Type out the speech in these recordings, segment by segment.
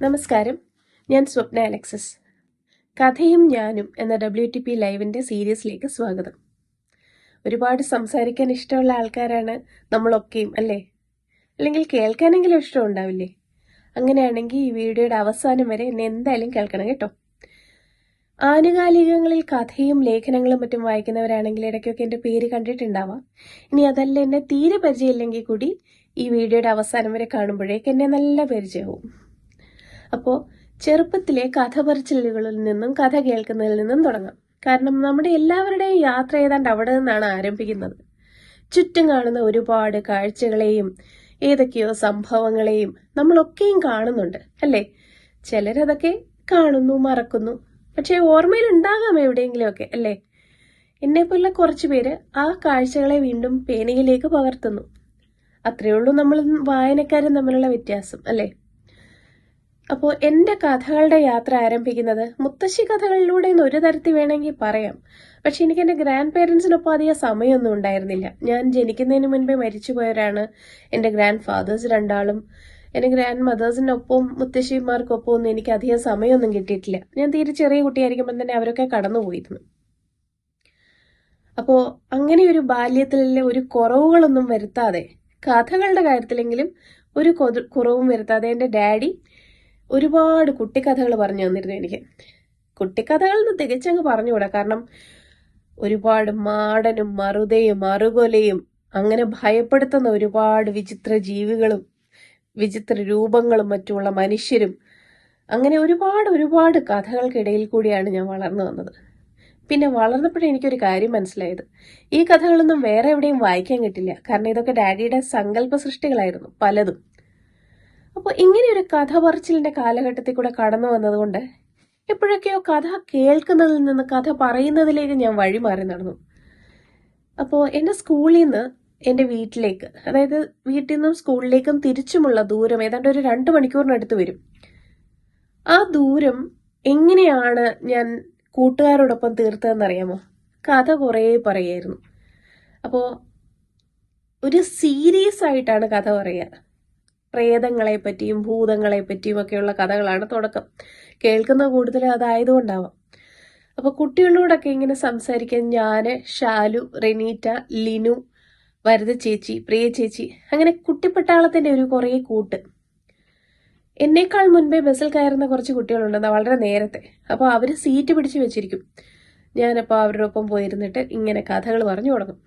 നമസ്കാരം. ഞാൻ സ്വപ്ന അലക്സസ്. കഥയും ഞാനും എന്ന ഡബ്ല്യു ടി പി ലൈവിന്റെ സീരീസിലേക്ക് സ്വാഗതം. ഒരുപാട് സംസാരിക്കാൻ ഇഷ്ടമുള്ള ആൾക്കാരാണ് നമ്മളൊക്കെയും അല്ലേ? അല്ലെങ്കിൽ കേൾക്കാനെങ്കിലും ഇഷ്ടം ഉണ്ടാവില്ലേ? അങ്ങനെയാണെങ്കിൽ ഈ വീഡിയോയുടെ അവസാനം വരെ എന്നെ എന്തായാലും കേൾക്കണം കേട്ടോ. ആനുകാലികങ്ങളിൽ കഥയും ലേഖനങ്ങളും മറ്റും വായിക്കുന്നവരാണെങ്കിൽ ഇടയ്ക്കൊക്കെ എന്റെ പേര് കണ്ടിട്ടുണ്ടാവാം. ഇനി അതല്ല എന്നെ തീരെ പരിചയമില്ലെങ്കിൽ കൂടി ഈ വീഡിയോയുടെ അവസാനം വരെ കാണുമ്പോഴേക്ക് എന്നെ നല്ല പരിചയവും. അപ്പോൾ ചെറുപ്പത്തിലെ കഥ പറച്ചിലുകളിൽ നിന്നും കഥ കേൾക്കുന്നതിൽ നിന്നും തുടങ്ങാം. കാരണം നമ്മുടെ എല്ലാവരുടെയും യാത്ര ഏതാണ്ട് അവിടെ നിന്നാണ് ആരംഭിക്കുന്നത്. ചുറ്റും കാണുന്ന ഒരുപാട് കാഴ്ചകളെയും ഏതൊക്കെയോ സംഭവങ്ങളെയും നമ്മളൊക്കെയും കാണുന്നുണ്ട് അല്ലേ? ചിലരതൊക്കെ കാണുന്നു മറക്കുന്നു. പക്ഷേ ഓർമ്മയിൽ ഉണ്ടാകാം എവിടെയെങ്കിലുമൊക്കെ അല്ലേ? എന്നെപ്പോലുള്ള കുറച്ചു പേര് ആ കാഴ്ചകളെ വീണ്ടും പേനയിലേക്ക് പകർത്തുന്നു. അത്രയേ ഉള്ളൂ നമ്മൾ വായനക്കാരും തമ്മിലുള്ള വ്യത്യാസം അല്ലേ? അപ്പോൾ എന്റെ കഥകളുടെ യാത്ര ആരംഭിക്കുന്നത് മുത്തശ്ശി കഥകളിലൂടെ ഒരു തരത്തിൽ വേണമെങ്കിൽ പറയാം. പക്ഷെ എനിക്ക് എന്റെ ഗ്രാൻഡ് പേരൻസിനൊപ്പം അധികം സമയമൊന്നും ഉണ്ടായിരുന്നില്ല. ഞാൻ ജനിക്കുന്നതിന് മുൻപേ മരിച്ചുപോയവരാണ് എന്റെ ഗ്രാൻഡ് ഫാദേഴ്സ് രണ്ടാളും. എന്റെ ഗ്രാൻഡ് മദേഴ്സിനൊപ്പം മുത്തശ്ശിമാർക്കൊപ്പം ഒന്നും എനിക്ക് അധികം സമയമൊന്നും കിട്ടിയിട്ടില്ല. ഞാൻ തീരെ ചെറിയ കുട്ടിയായിരിക്കുമ്പോൾ തന്നെ അവരൊക്കെ കടന്നുപോയിരുന്നു. അപ്പോൾ അങ്ങനെ ഒരു ബാല്യത്തിലെ ഒരു കുറവുകളൊന്നും വരുത്താതെ കഥകളുടെ കാര്യത്തിലെങ്കിലും ഒരു കുറവും വരുത്താതെ എന്റെ ഡാഡി ഒരുപാട് കുട്ടിക്കഥകൾ പറഞ്ഞു തന്നിരുന്നു എനിക്ക്. കുട്ടിക്കഥകൾ എന്ന് തികച്ചങ്ങ് പറഞ്ഞുകൂടാ. കാരണം ഒരുപാട് മാടനും മറുതയും അറുകൊലയും അങ്ങനെ ഭയപ്പെടുത്തുന്ന ഒരുപാട് വിചിത്ര ജീവികളും വിചിത്ര രൂപങ്ങളും മറ്റുമുള്ള മനുഷ്യരും അങ്ങനെ ഒരുപാട് ഒരുപാട് കഥകൾക്കിടയിൽ കൂടിയാണ് ഞാൻ വളർന്നു വന്നത്. പിന്നെ വളർന്നപ്പോഴേ എനിക്കൊരു കാര്യം മനസ്സിലായത്. ഈ കഥകളൊന്നും വേറെ എവിടെയും വായിക്കാൻ കിട്ടില്ല. കാരണം ഇതൊക്കെ ഡാഡിയുടെ സങ്കല്പ സൃഷ്ടികളായിരുന്നു പലതും. അപ്പോൾ ഇങ്ങനെ ഒരു കഥ പറച്ചിലിന്റെ കാലഘട്ടത്തിൽ കൂടെ കടന്നു വന്നതുകൊണ്ട് എപ്പോഴൊക്കെയോ കഥ കേൾക്കുന്നതിൽ നിന്ന് കഥ പറയുന്നതിലേക്ക് ഞാൻ വഴിമാറി നടന്നു. അപ്പോൾ എന്റെ സ്കൂളിൽ നിന്ന് എന്റെ വീട്ടിലേക്ക് അതായത് വീട്ടിൽ നിന്നും സ്കൂളിലേക്കും തിരിച്ചുമുള്ള ദൂരം ഏതാണ്ട് ഒരു രണ്ട് മണിക്കൂറിനടുത്ത് വരും. ആ ദൂരം എങ്ങനെയാണ് ഞാൻ കൂട്ടുകാരോടൊപ്പം തീർത്തതെന്നറിയാമോ കഥ കുറേ പറയായിരുന്നു. അപ്പോൾ ഒരു സീരീസ് ആയിട്ടാണ് കഥ പറയുക. പ്രേതങ്ങളെ പറ്റിയും ഭൂതങ്ങളെ പറ്റിയും ഒക്കെയുള്ള കഥകളാണ് തുടക്കം. കേൾക്കുന്ന കൂടുതൽ അതായതുകൊണ്ടാവാം. അപ്പോൾ കുട്ടികളോടൊക്കെ ഇങ്ങനെ സംസാരിക്കാൻ ഞാൻ ഷാലു റെനീറ്റ ലിനു വരദ ചേച്ചി പ്രിയ ചേച്ചി അങ്ങനെ കുട്ടിപ്പട്ടാളത്തിന്റെ ഒരു കുറേ കൂട്ട്. എന്നേക്കാൾ മുൻപേ ബസ്സിൽ കയറുന്ന കുറച്ച് കുട്ടികളുണ്ട് വളരെ നേരത്തെ. അപ്പോൾ അവർ സീറ്റ് പിടിച്ച് വെച്ചിരിക്കും. ഞാനപ്പോൾ അവരുടെ ഒപ്പം പോയിരുന്നിട്ട് ഇങ്ങനെ കഥകൾ പറഞ്ഞു തുടങ്ങും.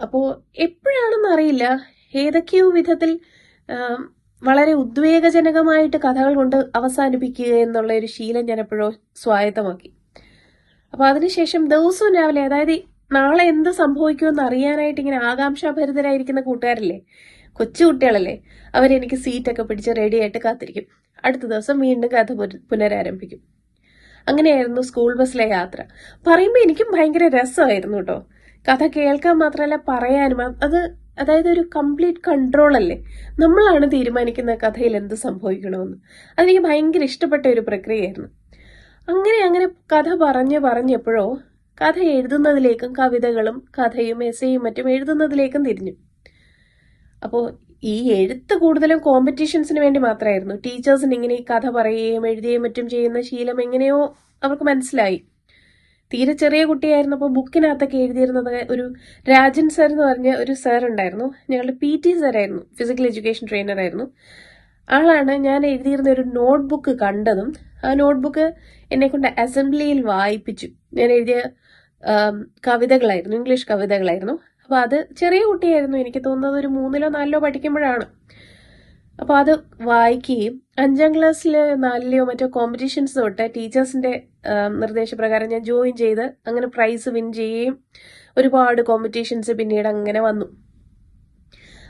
അപ്പോൾ എപ്പോഴാണെന്ന് അറിയില്ല ഏതൊക്കെയോ വിധത്തിൽ വളരെ ഉദ്വേഗജനകമായിട്ട് കഥകൾ കൊണ്ട് അവസാനിപ്പിക്കുക എന്നുള്ള ഒരു ശീലം ഞാൻ എപ്പോഴോ സ്വായത്തമാക്കി. അപ്പൊ അതിനുശേഷം ദിവസവും രാവിലെ അതായത് നാളെ എന്ത് സംഭവിക്കുമെന്ന് അറിയാനായിട്ട് ഇങ്ങനെ ആകാംക്ഷാഭരിതരായിരിക്കുന്ന കൂട്ടുകാരല്ലേ കൊച്ചു കുട്ടികളല്ലേ അവരെനിക്ക് സീറ്റൊക്കെ പിടിച്ച് റെഡിയായിട്ട് കാത്തിരിക്കും. അടുത്ത ദിവസം വീണ്ടും കഥ പുനരാരംഭിക്കും. അങ്ങനെയായിരുന്നു സ്കൂൾ ബസ്സിലെ യാത്ര. പറയുമ്പോൾ എനിക്കും ഭയങ്കര രസമായിരുന്നു കേട്ടോ. കഥ കേൾക്കാൻ മാത്രമല്ല പറയാനും അത് അതായത് ഒരു കംപ്ലീറ്റ് കൺട്രോൾ അല്ലേ? നമ്മളാണ് തീരുമാനിക്കുന്ന കഥയിൽ എന്ത് സംഭവിക്കണമെന്ന്. അതെനിക്ക് ഭയങ്കര ഇഷ്ടപ്പെട്ട ഒരു പ്രക്രിയയായിരുന്നു. അങ്ങനെ അങ്ങനെ കഥ പറഞ്ഞ് പറഞ്ഞപ്പോഴോ കഥ എഴുതുന്നതിലേക്കും കവിതകളും കഥയും എസയും മറ്റും എഴുതുന്നതിലേക്കും തിരിഞ്ഞു. അപ്പോൾ ഈ എഴുത്ത് കൂടുതലും കോമ്പറ്റീഷൻസിന് വേണ്ടി മാത്രമായിരുന്നു. ടീച്ചേഴ്സിന് ഇങ്ങനെ ഈ കഥ പറയുകയും എഴുതുകയും മറ്റും ചെയ്യുന്ന ശീലം എങ്ങനെയോ അവർക്ക് മനസ്സിലായി. തീരെ ചെറിയ കുട്ടിയായിരുന്നപ്പോൾ ബുക്കിനകത്തൊക്കെ എഴുതിയിരുന്നത് ഒരു രാജൻ സർ എന്ന് പറഞ്ഞ ഒരു സർ ഉണ്ടായിരുന്നു. ഞങ്ങളുടെ പി ടി സാറായിരുന്നു ഫിസിക്കൽ എഡ്യൂക്കേഷൻ ട്രെയിനർ ആയിരുന്നു. ആളാണ് ഞാൻ എഴുതിയിരുന്ന ഒരു നോട്ട്ബുക്ക് കണ്ടതും ആ നോട്ട്ബുക്ക് എന്നെ കൊണ്ട് അസംബ്ലിയിൽ വായിപ്പിച്ചു. ഞാൻ എഴുതിയ കവിതകളായിരുന്നു ഇംഗ്ലീഷ് കവിതകളായിരുന്നു. അപ്പോൾ അത് ചെറിയ കുട്ടിയായിരുന്നു എനിക്ക് തോന്നുന്നത് ഒരു മൂന്നിലോ നാലിലോ പഠിക്കുമ്പോഴാണ്. അപ്പോൾ അത് വായിക്കുകയും അഞ്ചാം ക്ലാസ്സിലെ നാലിലെയോ മറ്റോ കോമ്പറ്റീഷൻസ് തൊട്ട് ടീച്ചേഴ്സിന്റെ ആം, നിർദ്ദേശപ്രകാരം ഞാൻ ജോയിൻ ചെയ്ത് അങ്ങനെ പ്രൈസ് വിൻ ചെയ്യുകയും ഒരുപാട് കോമ്പറ്റീഷൻസ് പിന്നീട് അങ്ങനെ വന്നു.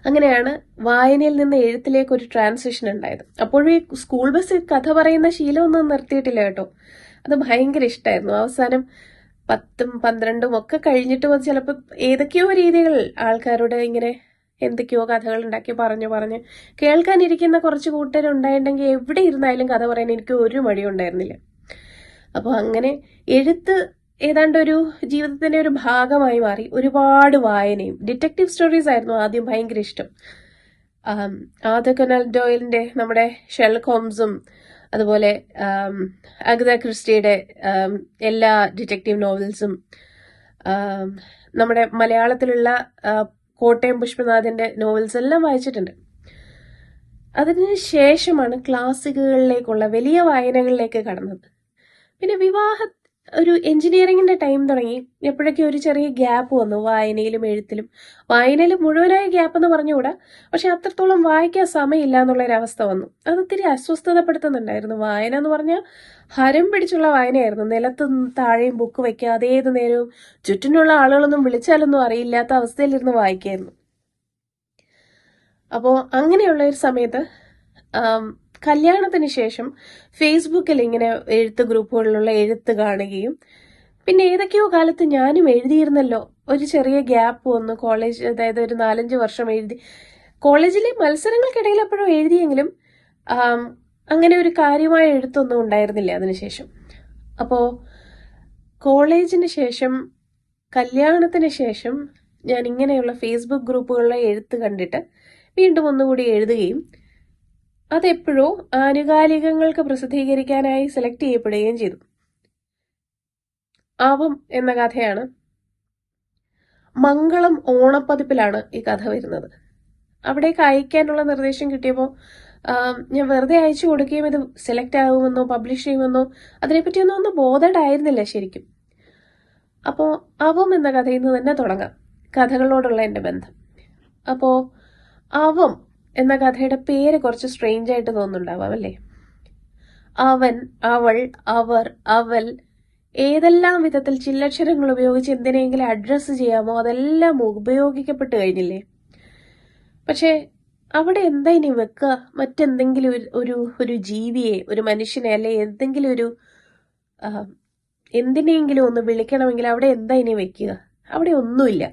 അങ്ങനെയാണ് വായനയിൽ നിന്ന് എഴുത്തിലേക്ക് ഒരു ട്രാൻസിഷൻ ഉണ്ടായത്. അപ്പോഴും ഈ സ്കൂൾ ബസ് കഥ പറയുന്ന ശീലമൊന്നും നിർത്തിയിട്ടില്ല കേട്ടോ. അത് ഭയങ്കര ഇഷ്ടമായിരുന്നു അവസാനം പത്തും പന്ത്രണ്ടും ഒക്കെ കഴിഞ്ഞിട്ട് ചിലപ്പോൾ ഏതൊക്കെയോ രീതികൾ ആൾക്കാരോട് ഇങ്ങനെ എന്തൊക്കെയോ കഥകൾ ഉണ്ടാക്കി പറഞ്ഞു പറഞ്ഞ് കേൾക്കാനിരിക്കുന്ന കുറച്ച് കൂട്ടരുണ്ടായിട്ടുണ്ടെങ്കിൽ എവിടെ ഇരുന്നാലും കഥ പറയാൻ എനിക്ക് ഒരു മടിയും ഉണ്ടായിരുന്നില്ല അപ്പോൾ അങ്ങനെ എഴുത്ത് ഏതാണ്ട് ഒരു ജീവിതത്തിന്റെ ഒരു ഭാഗമായി മാറി. ഒരുപാട് വായനയും ഡിറ്റക്റ്റീവ് സ്റ്റോറീസ് ആയിരുന്നു ആദ്യം ഭയങ്കര ഇഷ്ടം. ആദ്യ കൊനാൻ ഡോയിലിന്റെ നമ്മുടെ ഷെൽ കോംസും അതുപോലെ അഗത ക്രിസ്റ്റിയുടെ എല്ലാ ഡിറ്റക്റ്റീവ് നോവൽസും നമ്മുടെ മലയാളത്തിലുള്ള കോട്ടയം പുഷ്പനാഥന്റെ നോവൽസ് എല്ലാം വായിച്ചിട്ടുണ്ട്. അതിന് ശേഷമാണ് ക്ലാസിക്കുകളിലേക്കുള്ള വലിയ വായനകളിലേക്ക് കടന്നത്. പിന്നെ വിവാഹ ഒരു എഞ്ചിനീയറിംഗിന്റെ ടൈം തുടങ്ങി. എപ്പോഴൊക്കെ ഒരു ചെറിയ ഗ്യാപ്പ് വന്നു വായനയിലും എഴുത്തിലും. വായനയിൽ മുഴുവനായ ഗ്യാപ്പ് എന്ന് പറഞ്ഞുകൂടാ. പക്ഷെ അത്രത്തോളം വായിക്കാൻ സമയമില്ല അവസ്ഥ വന്നു. അത് ഒത്തിരി അസ്വസ്ഥതപ്പെടുത്തുന്നുണ്ടായിരുന്നു. വായന എന്ന് പറഞ്ഞാൽ ഹരം പിടിച്ചുള്ള വായനയായിരുന്നു. നിലത്ത് താഴെയും ബുക്ക് വെക്കാതെ ഏത് നേരവും ചുറ്റിനുള്ള ആളുകളൊന്നും വിളിച്ചാലൊന്നും അറിയില്ലാത്ത അവസ്ഥയിലിരുന്ന് വായിക്കായിരുന്നു. അപ്പോൾ അങ്ങനെയുള്ള ഒരു സമയത്ത് കല്യാണത്തിന് ശേഷം ഫേസ്ബുക്കിൽ ഇങ്ങനെ എഴുത്ത് ഗ്രൂപ്പുകളിലുള്ള എഴുത്ത് കാണുകയും പിന്നെ ഏതൊക്കെയോ കാലത്ത് ഞാനും എഴുതിയിരുന്നല്ലോ. ഒരു ചെറിയ ഗ്യാപ്പ് വന്നു. കോളേജ് അതായത് ഒരു നാലഞ്ച് വർഷം എഴുതി. കോളേജിലെ മത്സരങ്ങൾക്കിടയിൽ എപ്പോഴും എഴുതിയെങ്കിലും അങ്ങനെ ഒരു കാര്യമായ എഴുത്തൊന്നും ഉണ്ടായിരുന്നില്ല അതിനുശേഷം. അപ്പോൾ കോളേജിന് ശേഷം കല്യാണത്തിന് ശേഷം ഞാൻ ഇങ്ങനെയുള്ള ഫേസ്ബുക്ക് ഗ്രൂപ്പുകളിലെ എഴുത്ത് കണ്ടിട്ട് വീണ്ടും ഒന്നുകൂടി എഴുതുകയും അതെപ്പോഴോ ആനുകാലികങ്ങൾക്ക് പ്രസിദ്ധീകരിക്കാനായി സെലക്ട് ചെയ്യപ്പെടുകയും ചെയ്തു. ആവം എന്ന കഥയാണ് മംഗളം ഓണപ്പതിപ്പിലാണ് ഈ കഥ വരുന്നത്. അവിടേക്ക് അയക്കാനുള്ള നിർദ്ദേശം കിട്ടിയപ്പോൾ ഞാൻ വെറുതെ അയച്ചു കൊടുക്കുകയും ഇത് സെലക്ട് ആകുമെന്നോ പബ്ലിഷ് ചെയ്യുമെന്നോ അതിനെപ്പറ്റിയൊന്നും ഒന്നും ബോധഡായിരുന്നില്ല ശരിക്കും. അപ്പോൾ അവം എന്ന കഥയിൽ നിന്ന് തന്നെ തുടങ്ങാം കഥകളോടുള്ള എന്റെ ബന്ധം. അപ്പോൾ അവം എന്ന കഥയുടെ പേര് കുറച്ച് സ്ട്രേഞ്ച് ആയിട്ട് തോന്നുന്നുണ്ടാവാം അല്ലേ? അവൻ അവൾ അവർ അവൽ ഏതെല്ലാം വിധത്തിൽ ചില്ലക്ഷരങ്ങൾ ഉപയോഗിച്ച് എന്തിനെങ്കിലും അഡ്രസ്സ് ചെയ്യാമോ അതെല്ലാം ഉപയോഗിക്കപ്പെട്ട് കഴിഞ്ഞില്ലേ? പക്ഷേ അവിടെ എന്താ ഇനി വെക്കുക? മറ്റെന്തെങ്കിലും ഒരു- ഒരു ജീവിയെ ഒരു മനുഷ്യനെ അല്ലെ എന്തെങ്കിലും ഒരു എന്തിനെങ്കിലും ഒന്ന് വിളിക്കണമെങ്കിൽ അവിടെ എന്താ ഇനി വെക്കുക? അവിടെ ഒന്നുമില്ല.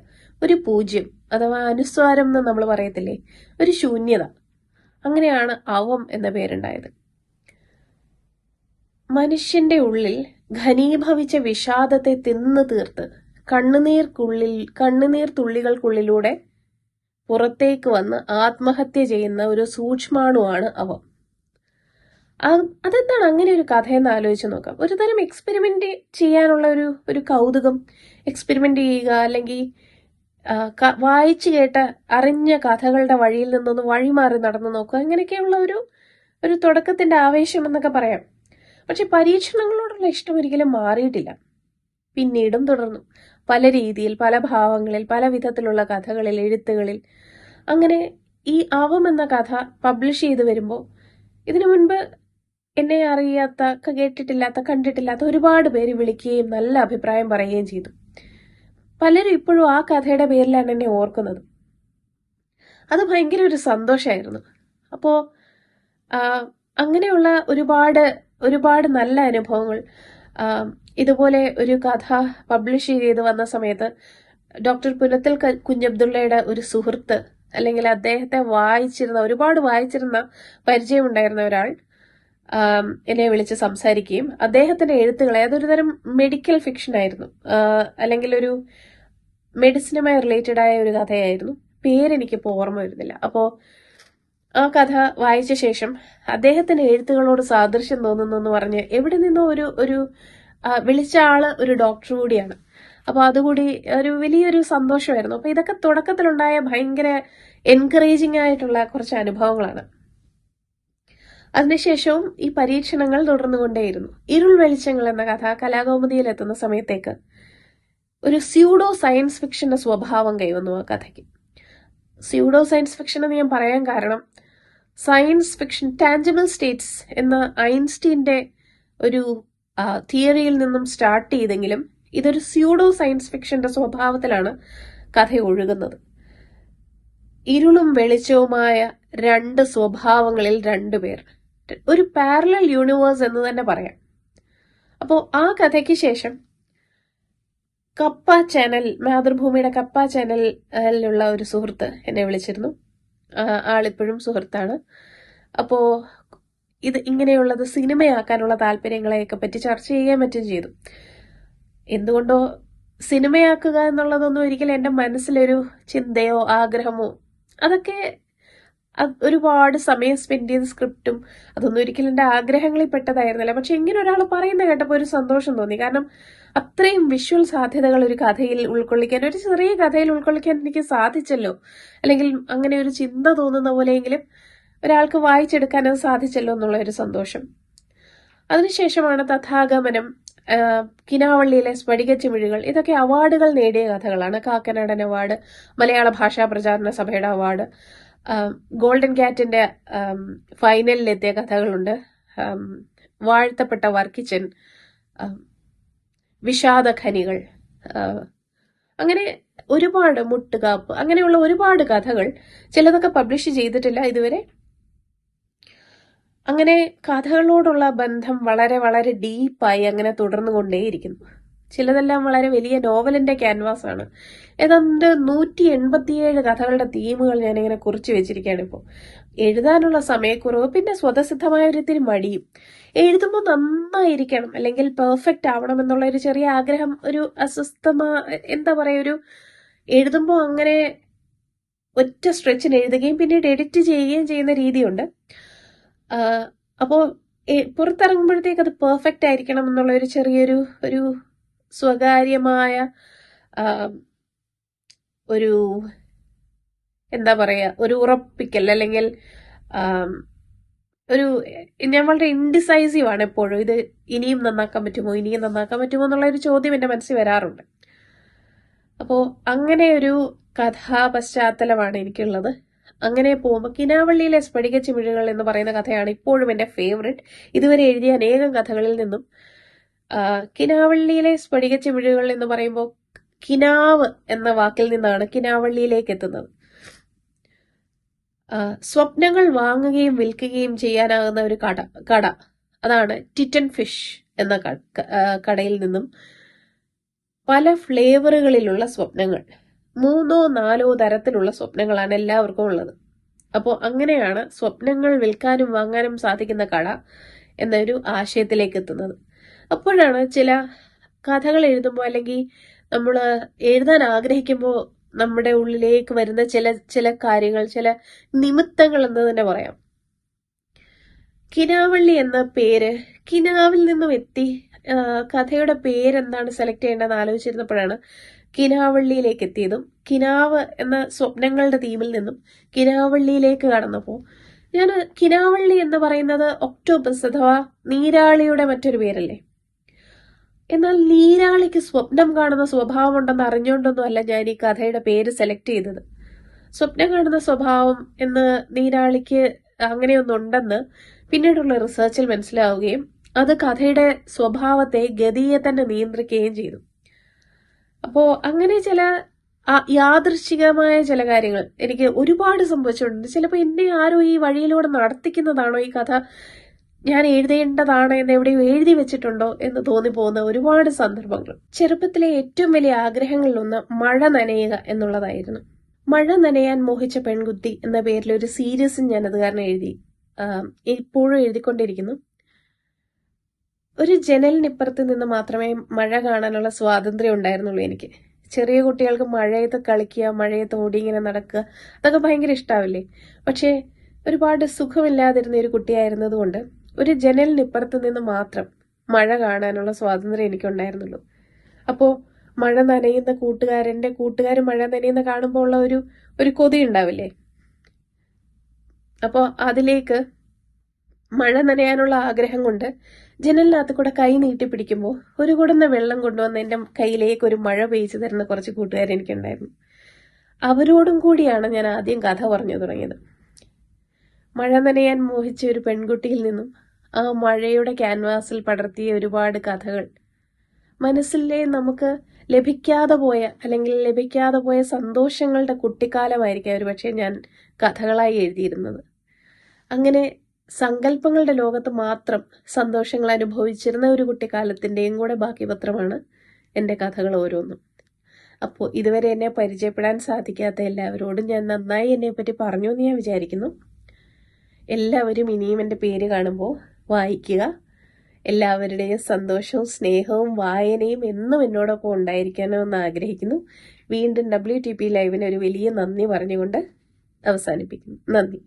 ഒരു പൂജ്യം. അഥവാ അനുസ്വാരം എന്ന് നമ്മൾ പറയത്തില്ലേ? ഒരു ശൂന്യത. അങ്ങനെയാണ് അവം എന്ന പേരുണ്ടായത്. മനുഷ്യന്റെ ഉള്ളിൽ ഘനീഭവിച്ച വിഷാദത്തെ തിന്നു തീർത്ത് കണ്ണുനീർക്കുള്ളിൽ കണ്ണുനീർ തുള്ളികൾക്കുള്ളിലൂടെ പുറത്തേക്ക് വന്ന് ആത്മഹത്യ ചെയ്യുന്ന ഒരു സൂക്ഷ്മാണുവാണ് അവം. അതെന്താണ് അങ്ങനെ ഒരു കഥയെന്ന് ആലോചിച്ച് നോക്കാം. ഒരു തരം എക്സ്പെരിമെന്റ് ചെയ്യാനുള്ള ഒരു ഒരു കൗതുകം. എക്സ്പെരിമെന്റ് ചെയ്യുക അല്ലെങ്കിൽ വായിച്ചു കേട്ട അറിഞ്ഞ കഥകളുടെ വഴിയിൽ നിന്നൊന്ന് വഴിമാറി നടന്നു നോക്കുക. അങ്ങനെയൊക്കെയുള്ള ഒരു ഒരു തുടക്കത്തിന്റെ ആവേശം എന്നൊക്കെ പറയാം. പക്ഷെ പരീക്ഷണങ്ങളോടുള്ള ഇഷ്ടം ഒരിക്കലും മാറിയിട്ടില്ല. പിന്നീടും തുടർന്നു. പല രീതിയിൽ പല ഭാവങ്ങളിൽ പല വിധത്തിലുള്ള കഥകളിൽ എഴുത്തുകളിൽ. അങ്ങനെ ഈ അവം എന്ന കഥ പബ്ലിഷ് ചെയ്ത് വരുമ്പോൾ ഇതിനു മുൻപ് എന്നെ അറിയാത്ത കേട്ടിട്ടില്ലാത്ത കണ്ടിട്ടില്ലാത്ത ഒരുപാട് പേര് വിളിക്കുകയും നല്ല അഭിപ്രായം പറയുകയും ചെയ്തു. പലരും ഇപ്പോഴും ആ കഥയുടെ പേരിലാണ് എന്നെ ഓർക്കുന്നത്. അത് ഭയങ്കര ഒരു സന്തോഷമായിരുന്നു അപ്പോൾ അങ്ങനെയുള്ള ഒരുപാട് ഒരുപാട് നല്ല അനുഭവങ്ങൾ ഇതുപോലെ ഒരു കഥ പബ്ലിഷ് ചെയ്ത് വന്ന സമയത്ത് ഡോക്ടർ പുനത്തിൽ കുഞ്ഞബ്ദുള്ളയുടെ ഒരു സുഹൃത്ത് അല്ലെങ്കിൽ അദ്ദേഹത്തെ വായിച്ചിരുന്ന ഒരുപാട് വായിച്ചിരുന്ന പരിചയമുണ്ടായിരുന്ന ഒരാൾ എന്നെ വിളിച്ച് സംസാരിക്കുകയും അദ്ദേഹത്തിന്റെ എഴുത്തുകളെ അതൊരു തരം മെഡിക്കൽ ഫിക്ഷൻ ആയിരുന്നു. അല്ലെങ്കിൽ ഒരു മെഡിസിനുമായി റിലേറ്റഡ് ആയ ഒരു കഥയായിരുന്നു. പേരെനിക്കിപ്പോൾ ഓർമ്മ വരുന്നില്ല. അപ്പോൾ ആ കഥ വായിച്ച ശേഷം അദ്ദേഹത്തിന്റെ എഴുത്തുകളോട് സാദൃശ്യം തോന്നുന്നു എന്ന് പറഞ്ഞ് എവിടെ നിന്നോ ഒരു ഒരു വിളിച്ച ആൾ ഒരു ഡോക്ടർ കൂടിയാണ്. അപ്പൊ അതുകൂടി ഒരു വലിയൊരു സന്തോഷമായിരുന്നു. അപ്പൊ ഇതൊക്കെ തുടക്കത്തിലുണ്ടായ ഭയങ്കര എൻകറേജിംഗ് ആയിട്ടുള്ള കുറച്ച് അനുഭവങ്ങളാണ്. അതിനുശേഷവും ഈ പരീക്ഷണങ്ങൾ തുടർന്നുകൊണ്ടേയിരുന്നു. ഇരുൾ വെളിച്ചങ്ങൾ എന്ന കഥ കലാകൗമുദിയിൽ എത്തുന്ന സമയത്തേക്ക് ഒരു സ്യൂഡോ സയൻസ് ഫിക്ഷന്റെ സ്വഭാവം കൈവന്നു ആ കഥയ്ക്ക്. സ്യൂഡോ സയൻസ് ഫിക്ഷൻ എന്ന് ഞാൻ പറയാൻ കാരണം സയൻസ് ഫിക്ഷൻ ടാഞ്ചബിൾ സ്റ്റേറ്റ്സ് എന്ന ഐൻസ്റ്റീന്റെ ഒരു തിയറിയിൽ നിന്നും സ്റ്റാർട്ട് ചെയ്തെങ്കിലും ഇതൊരു സ്യൂഡോ സയൻസ് ഫിക്ഷന്റെ സ്വഭാവത്തിലാണ് കഥ ഒഴുകുന്നത്. ഇരുളും വെളിച്ചവുമായ രണ്ട് സ്വഭാവങ്ങളിൽ രണ്ടുപേർ. ഒരു പാരലൽ യൂണിവേഴ്സ് എന്ന് തന്നെ പറയാം. അപ്പോൾ ആ കഥയ്ക്ക് ശേഷം കപ്പ ചാനൽ മാതൃഭൂമിയുടെ കപ്പ ചാനലിലുള്ള ഒരു സുഹൃത്ത് എന്നെ വിളിച്ചിരുന്നു. ആളിപ്പോഴും സുഹൃത്താണ്. അപ്പോൾ ഇത് ഇങ്ങനെയുള്ളത് സിനിമയാക്കാനുള്ള താല്പര്യങ്ങളെയൊക്കെ പറ്റി ചർച്ച ചെയ്യാൻ പറ്റും ചെയ്തു. എന്തുകൊണ്ടോ സിനിമയാക്കുക എന്നുള്ളതൊന്നും ഒരിക്കലും എന്റെ മനസ്സിലൊരു ചിന്തയോ ആഗ്രഹമോ അതൊക്കെ അത് ഒരുപാട് സമയം സ്പെൻഡ് ചെയ്ത സ്ക്രിപ്റ്റും അതൊന്നും ഒരിക്കലും എന്റെ ആഗ്രഹങ്ങളിൽ പെട്ടതായിരുന്നില്ല. പക്ഷെ ഇങ്ങനെ ഒരാൾ പറയുന്ന കേട്ടപ്പോൾ ഒരു സന്തോഷം തോന്നി. കാരണം അത്രയും വിഷ്വൽ സാധ്യതകൾ ഒരു കഥയിൽ ഉൾക്കൊള്ളിക്കാൻ ഒരു ചെറിയ കഥയിൽ ഉൾക്കൊള്ളിക്കാൻ എനിക്ക് സാധിച്ചല്ലോ. അല്ലെങ്കിൽ അങ്ങനെ ഒരു ചിന്ത തോന്നുന്ന പോലെയെങ്കിലും ഒരാൾക്ക് വായിച്ചെടുക്കാൻ അത് സാധിച്ചല്ലോ എന്നുള്ള ഒരു സന്തോഷം. അതിനുശേഷമാണ് തഥാഗമനം കിനാവള്ളിയിലെ സ്ഫടിക ചിമിഴുകൾ ഇതൊക്കെ അവാർഡുകൾ നേടിയ കഥകളാണ്. കാക്കനാടൻ അവാർഡ് മലയാള ഭാഷാ പ്രചാരണ സഭയുടെ അവാർഡ് ഗോൾഡൻ ക്യാറ്റിന്റെ ഫൈനലിലെത്തിയ കഥകളുണ്ട്. വാഴ്ത്തപ്പെട്ട വർക്കിച്ചൻ വിഷാദ ഖനികൾ അങ്ങനെ ഒരുപാട് മുട്ടുകാപ്പ് അങ്ങനെയുള്ള ഒരുപാട് കഥകൾ ചിലതൊക്കെ പബ്ലിഷ് ചെയ്തിട്ടില്ല ഇതുവരെ. അങ്ങനെ കഥകളോടുള്ള ബന്ധം വളരെ വളരെ ഡീപ്പായി അങ്ങനെ തുടർന്നു കൊണ്ടേയിരിക്കുന്നു ചിലതെല്ലാം വളരെ വലിയ നോവലിന്റെ ക്യാൻവാസ് ആണ് ഏതാണ്ട് നൂറ്റി എൺപത്തിയേഴ് കഥകളുടെ തീമുകൾ ഞാനിങ്ങനെ കുറിച്ചു വെച്ചിരിക്കുകയാണ് ഇപ്പോൾ എഴുതാനുള്ള സമയക്കുറവ് പിന്നെ സ്വതസിദ്ധമായ ഒരു ഇത്തിരി മടിയും. എഴുതുമ്പോൾ നന്നായിരിക്കണം അല്ലെങ്കിൽ പെർഫെക്റ്റ് ആവണം എന്നുള്ള ഒരു ചെറിയ ആഗ്രഹം ഒരു അസ്വസ്ഥമാ എന്താ പറയുക ഒരു എഴുതുമ്പോൾ അങ്ങനെ ഒറ്റ സ്ട്രെച്ചിന് എഴുതുകയും പിന്നീട് എഡിറ്റ് ചെയ്യുകയും ചെയ്യുന്ന രീതിയുണ്ട്. അപ്പോൾ പുറത്തിറങ്ങുമ്പോഴത്തേക്ക് അത് പെർഫെക്റ്റ് ആയിരിക്കണം എന്നുള്ള ഒരു ചെറിയൊരു ഒരു സ്വകാര്യമായ ഒരു എന്താ പറയുക ഒരു ഉറപ്പിക്കൽ അല്ലെങ്കിൽ ഒരു ഞാൻ വളരെ ഇൻഡിസൈസീവ് ആണ് എപ്പോഴും. ഇത് ഇനിയും നന്നാക്കാൻ പറ്റുമോ? ഇനിയും നന്നാക്കാൻ പറ്റുമോ എന്നുള്ള ഒരു ചോദ്യം എന്റെ മനസ്സിൽ വരാറുണ്ട്. അപ്പോൾ അങ്ങനെ ഒരു കഥാപശ്ചാത്തലമാണ് എനിക്കുള്ളത്. അങ്ങനെ പോകുമ്പോൾ കിനാവള്ളിയിലെ സ്ഫടിക ചിമിഴുകൾ എന്ന് പറയുന്ന കഥയാണ് ഇപ്പോഴും എന്റെ ഫേവറേറ്റ് ഇതുവരെ എഴുതിയ അനേകം കഥകളിൽ നിന്നും കിനാവള്ളിയിലെ സ്ഫടിക ചിമിഴുകൾ എന്ന് പറയുമ്പോൾ കിനാവ് എന്ന വാക്കിൽ നിന്നാണ് കിനാവള്ളിയിലേക്ക് എത്തുന്നത്. സ്വപ്നങ്ങൾ വാങ്ങുകയും വിൽക്കുകയും ചെയ്യാനാകുന്ന ഒരു കട കട. അതാണ് ടിറ്റൻ ഫിഷ് എന്ന കടയിൽ നിന്നും പല ഫ്ലേവറുകളിലുള്ള സ്വപ്നങ്ങൾ. മൂന്നോ നാലോ തരത്തിലുള്ള സ്വപ്നങ്ങളാണ് എല്ലാവർക്കും ഉള്ളത്. അപ്പോൾ അങ്ങനെയാണ് സ്വപ്നങ്ങൾ വിൽക്കാനും വാങ്ങാനും സാധിക്കുന്ന കട എന്നൊരു ആശയത്തിലേക്ക് എത്തുന്നത്. അപ്പോഴാണ് ചില കഥകൾ എഴുതുമ്പോൾ അല്ലെങ്കിൽ നമ്മൾ എഴുതാൻ ആഗ്രഹിക്കുമ്പോൾ നമ്മുടെ ഉള്ളിലേക്ക് വരുന്ന ചില ചില കാര്യങ്ങൾ ചില നിമിത്തങ്ങൾ എന്ന് തന്നെ പറയാം. കിനാവള്ളി എന്ന പേര് കിനാവിൽ നിന്നും എത്തി. കഥയുടെ പേരെന്താണ് സെലക്ട് ചെയ്യേണ്ടതെന്ന് ആലോചിച്ചിരുന്നപ്പോഴാണ് കിനാവള്ളിയിലേക്ക് എത്തിയതും കിനാവ് എന്ന സ്വപ്നങ്ങളുടെ തീമിൽ നിന്നും കിനാവള്ളിയിലേക്ക് കടന്നപ്പോൾ. ഞാൻ കിനാവള്ളി എന്ന് പറയുന്നത് ഒക്ടോബസ് അഥവാ നീരാളിയുടെ മറ്റൊരു പേരല്ലേ? എന്നാൽ നീരാളിക്ക് സ്വപ്നം കാണുന്ന സ്വഭാവമുണ്ടെന്ന് അറിഞ്ഞുകൊണ്ടൊന്നും അല്ല ഞാൻ ഈ കഥയുടെ പേര് സെലക്ട് ചെയ്തത്. സ്വപ്നം കാണുന്ന സ്വഭാവം എന്ന് നീരാളിക്ക് അങ്ങനെയൊന്നും ഉണ്ടെന്ന് പിന്നീടുള്ള റിസർച്ചിൽ മനസ്സിലാവുകയും അത് കഥയുടെ സ്വഭാവത്തെ ഗതിയെ തന്നെ നിയന്ത്രിക്കുകയും ചെയ്തു. അപ്പോ അങ്ങനെ ചില യാദൃശികമായ ചില കാര്യങ്ങൾ എനിക്ക് ഒരുപാട് സംഭവിച്ചിട്ടുണ്ട്. ചിലപ്പോൾ എന്നെ ആരോ ഈ വഴിയിലൂടെ നടത്തിക്കുന്നതാണോ ഈ കഥ ഞാൻ എഴുതേണ്ടതാണ് എന്ന് എവിടെയോ എഴുതി വെച്ചിട്ടുണ്ടോ എന്ന് തോന്നിപ്പോകുന്ന ഒരുപാട് സന്ദർഭങ്ങൾ. ചെറുപ്പത്തിലെ ഏറ്റവും വലിയ ആഗ്രഹങ്ങളിലൊന്ന് മഴ നനയുക എന്നുള്ളതായിരുന്നു. മഴ നനയാൻ മോഹിച്ച പെൺകുത്തി എന്ന പേരിൽ ഒരു സീരീസ് ഞാൻ അത് കാരണം എഴുതി ഇപ്പോഴും എഴുതിക്കൊണ്ടിരിക്കുന്നു. ഒരു ജനലിനിപ്പുറത്ത് നിന്ന് മാത്രമേ മഴ കാണാനുള്ള സ്വാതന്ത്ര്യം ഉണ്ടായിരുന്നുള്ളൂ എനിക്ക്. ചെറിയ കുട്ടികൾക്ക് മഴയത്ത് കളിക്കുക മഴയത്ത് ഓടി ഇങ്ങനെ നടക്കുക അതൊക്കെ ഭയങ്കര ഇഷ്ടാവില്ലേ? പക്ഷേ ഒരുപാട് സുഖമില്ലാതിരുന്ന ഒരു കുട്ടിയായിരുന്നതുകൊണ്ട് ഒരു ജനലിനിപ്പുറത്ത് നിന്ന് മാത്രം മഴ കാണാനുള്ള സ്വാതന്ത്ര്യം എനിക്കുണ്ടായിരുന്നുള്ളൂ. അപ്പോൾ മഴ നനയുന്ന കൂട്ടുകാരന്റെ കൂട്ടുകാർ മഴ നനയുന്ന കാണുമ്പോൾ ഉള്ള ഒരു ഒരു കൊതി ഉണ്ടാവില്ലേ? അപ്പോൾ അതിലേക്ക് മഴ നനയാനുള്ള ആഗ്രഹം കൊണ്ട് ജനലിനകത്ത് കൂടെ കൈ നീട്ടി പിടിക്കുമ്പോൾ ഒരു കൂടുന്ന വെള്ളം കൊണ്ടുവന്ന് എന്റെ കയ്യിലേക്ക് ഒരു മഴ പെയ്ച്ചു തരുന്ന കുറച്ച് കൂട്ടുകാർ എനിക്കുണ്ടായിരുന്നു. അവരോടും കൂടിയാണ് ഞാൻ ആദ്യം കഥ പറഞ്ഞു തുടങ്ങിയത്. മഴ നനയാൻ മോഹിച്ച ഒരു പെൺകുട്ടിയിൽ നിന്നും ആ മഴയുടെ ക്യാൻവാസിൽ പടർത്തിയ ഒരുപാട് കഥകൾ. മനസ്സിലെ നമുക്ക് ലഭിക്കാതെ പോയ അല്ലെങ്കിൽ ലഭിക്കാതെ പോയ സന്തോഷങ്ങളുടെ കുട്ടിക്കാലമായിരിക്കാം ഒരുപക്ഷെ ഞാൻ കഥകളായി എഴുതിയിരുന്നത്. അങ്ങനെ സങ്കല്പങ്ങളുടെ ലോകത്ത് മാത്രം സന്തോഷങ്ങൾ അനുഭവിച്ചിരുന്ന ഒരു കുട്ടിക്കാലത്തിന്റെയും കൂടെ ബാക്കി പത്രമാണ് എന്റെ കഥകൾ ഓരോന്നും. അപ്പോൾ ഇതുവരെ എന്നെ പരിചയപ്പെടാൻ സാധിക്കാത്ത എല്ലാവരോടും ഞാൻ നന്നായി എന്നെപ്പറ്റി പറഞ്ഞു എന്ന് ഞാൻ വിചാരിക്കുന്നു. എല്ലാവരും ഇനിയും എന്റെ പേര് കാണുമ്പോൾ വായിക്കുക. എല്ലാവരുടെയും സന്തോഷവും സ്നേഹവും വായനയും എന്നും എന്നോടൊപ്പം ഉണ്ടായിരിക്കണമെന്ന് ആഗ്രഹിക്കുന്നു. വീണ്ടും ഡബ്ല്യു ടി പി ലൈവിന് ഒരു വലിയ നന്ദി പറഞ്ഞുകൊണ്ട് അവസാനിപ്പിക്കുന്നു. നന്ദി.